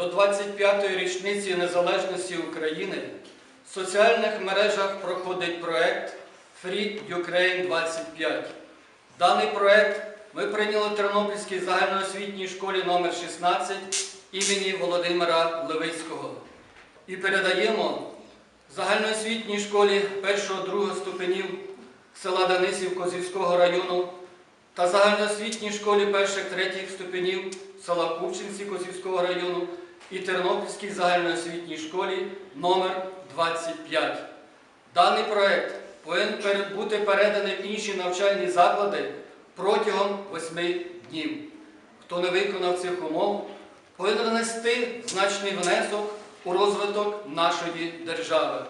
до 25-ї річниці незалежності України в соціальних мережах проходить проект Free Ukraine 25. Даний проект ми прийняли в Тернопільській загальноосвітній школі номер 16 імені Володимира Левицького і передаємо загальноосвітній школі 1-2 ступенів села Данисів Козівського району та загальноосвітній школі 1-3 ступенів села Купчинці Козівського району і Тернопільській загальноосвітній школі номер 25. Даний проєкт повинен бути переданий в інші навчальні заклади протягом 8 днів. Хто не виконав цих умов, повинен внести значний внесок у розвиток нашої держави.